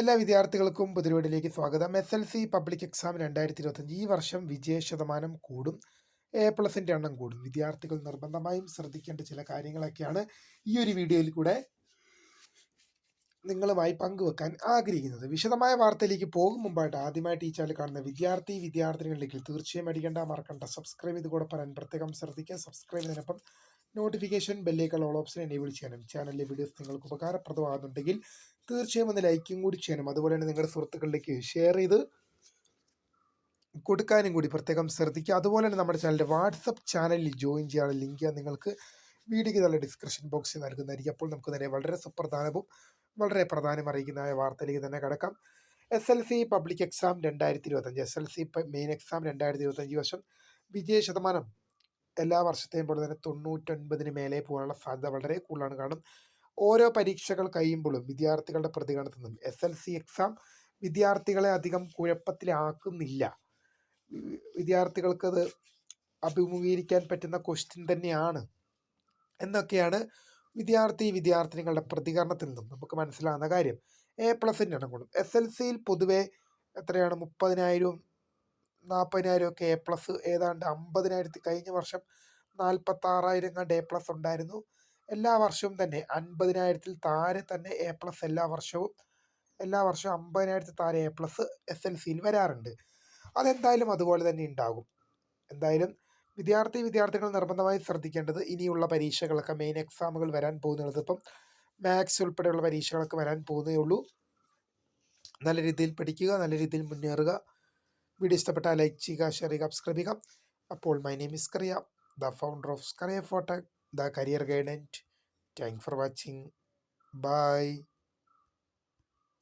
എല്ലാ വിദ്യാർത്ഥികൾക്കും പുതിരുവീടിലേക്ക് സ്വാഗതം. S L C public exam രണ്ടായിരത്തി ഇരുപത്തഞ്ച് ഈ വർഷം വിജയ ശതമാനം കൂടും. എ പ്ലസിന്റെ എണ്ണം കൂടും. വിദ്യാർത്ഥികൾ നിർബന്ധമായും ശ്രദ്ധിക്കേണ്ട ചില കാര്യങ്ങളൊക്കെയാണ് ഈ ഒരു വീഡിയോയിൽ കൂടെ നിങ്ങളുമായി പങ്കുവെക്കാൻ ആഗ്രഹിക്കുന്നത്. വിശദമായ വാർത്തയിലേക്ക് പോകും മുമ്പായിട്ട് ആദ്യമായിട്ട് ഈ ചാനൽ കാണുന്ന വിദ്യാർത്ഥി വിദ്യാർത്ഥിനികളിലേക്ക് തീർച്ചയായും അടിക്കേണ്ട മറക്കണ്ട. സബ്സ്ക്രൈബ് ചെയ്ത് കൂടെ പറയാൻ പ്രത്യേകം ശ്രദ്ധിക്കുക. സബ്സ്ക്രൈബ് ചെയ്തതിനൊപ്പം നോട്ടിഫിക്കേഷൻ ബെല്ലേക്കുള്ള ഓൾ ഓപ്ഷൻ എനേബിൾ ചെയ്യാനും ചാനലിലെ വീഡിയോസ് നിങ്ങൾക്ക് ഉപകാരപ്രദമാകുന്നുണ്ടെങ്കിൽ തീർച്ചയായും ഒന്ന് ലൈക്കും കൂടി ചെയ്യണം. അതുപോലെ തന്നെ നിങ്ങളുടെ സുഹൃത്തുക്കളിലേക്ക് ഷെയർ ചെയ്ത് കൊടുക്കാനും കൂടി പ്രത്യേകം ശ്രദ്ധിക്കുക. അതുപോലെ തന്നെ നമ്മുടെ ചാനലിന്റെ വാട്സപ്പ് ചാനലിൽ ജോയിൻ ചെയ്യാനുള്ള ലിങ്ക് നിങ്ങൾക്ക് വീഡിയോയ്ക്ക് നല്ല ഡിസ്ക്രിപ്ഷൻ ബോക്സിൽ നൽകുന്നതായിരിക്കും. അപ്പോൾ നമുക്ക് തന്നെ വളരെ സുപ്രധാനവും വളരെ പ്രധാനം അറിയിക്കുന്നതായ വാർത്തയിലേക്ക് തന്നെ കിടക്കാം. S L C public exam രണ്ടായിരത്തി ഇരുപത്തഞ്ച് S L C main exam രണ്ടായിരത്തി ഇരുപത്തഞ്ച് വർഷം വിജയ ശതമാനം എല്ലാ വർഷത്തെയും പോലെ തന്നെ തൊണ്ണൂറ്റൊൻപതിന് മേലെ പോകാനുള്ള സാധ്യത വളരെ കൂടുതലാണ്. കാരണം ഓരോ പരീക്ഷകൾ കഴിയുമ്പോഴും വിദ്യാർത്ഥികളുടെ പ്രതികരണത്തിൽ നിന്നും എസ് എൽ സി എക്സാം വിദ്യാർത്ഥികളെ അധികം കുഴപ്പത്തിലാക്കുന്നില്ല. വിദ്യാർത്ഥികൾക്കത് അഭിമുഖീകരിക്കാൻ പറ്റുന്ന ക്വസ്റ്റ്യൻ തന്നെയാണ്. എന്നൊക്കെയാണ് വിദ്യാർത്ഥി വിദ്യാർത്ഥിനികളുടെ പ്രതികരണത്തിൽ നിന്നും നമുക്ക് മനസ്സിലാകുന്ന കാര്യം. എ പ്ലസിന്റെ എണ്ണം കൂടും എസ് എൽ സിയിൽ പൊതുവേ എത്രയാണ്? മുപ്പതിനായിരവും നാൽപ്പതിനായിരം ഒക്കെ എ പ്ലസ് ഏതാണ്ട് അമ്പതിനായിരത്തി കഴിഞ്ഞ വർഷം നാൽപ്പത്താറായിരം കണ്ട് എ പ്ലസ് ഉണ്ടായിരുന്നു. എല്ലാ വർഷവും തന്നെ അൻപതിനായിരത്തിൽ താഴെ തന്നെ എ പ്ലസ് എല്ലാ വർഷവും എല്ലാ വർഷവും അമ്പതിനായിരത്തിൽ താഴെ എ പ്ലസ് എസ് എൽ സിയിൽ വരാറുണ്ട്. അതെന്തായാലും അതുപോലെ തന്നെ ഉണ്ടാകും. എന്തായാലും വിദ്യാർത്ഥി വിദ്യാർത്ഥികൾ നിർബന്ധമായി ശ്രദ്ധിക്കേണ്ടത് ഇനിയുള്ള പരീക്ഷകളൊക്കെ മെയിൻ എക്സാമുകൾ വരാൻ പോകുന്നുള്ളത് ഇപ്പം മാത്സ് ഉൾപ്പെടെയുള്ള പരീക്ഷകളൊക്കെ വരാൻ പോകുന്നേ ഉള്ളൂ. നല്ല രീതിയിൽ പഠിക്കുക നല്ല രീതിയിൽ മുന്നേറുക. വീഡിയോ ഇഷ്ടപ്പെട്ടാൽ ലൈക്ക് ചെയ്യുക ഷെയർ ചെയ്യുക സബ്സ്ക്രൈബ് ചെയ്യുക. അപ്പോൾ my name is Kariya the founder of Scaria ഫോട്ടക് the career guidance. Thank for watching. Bye.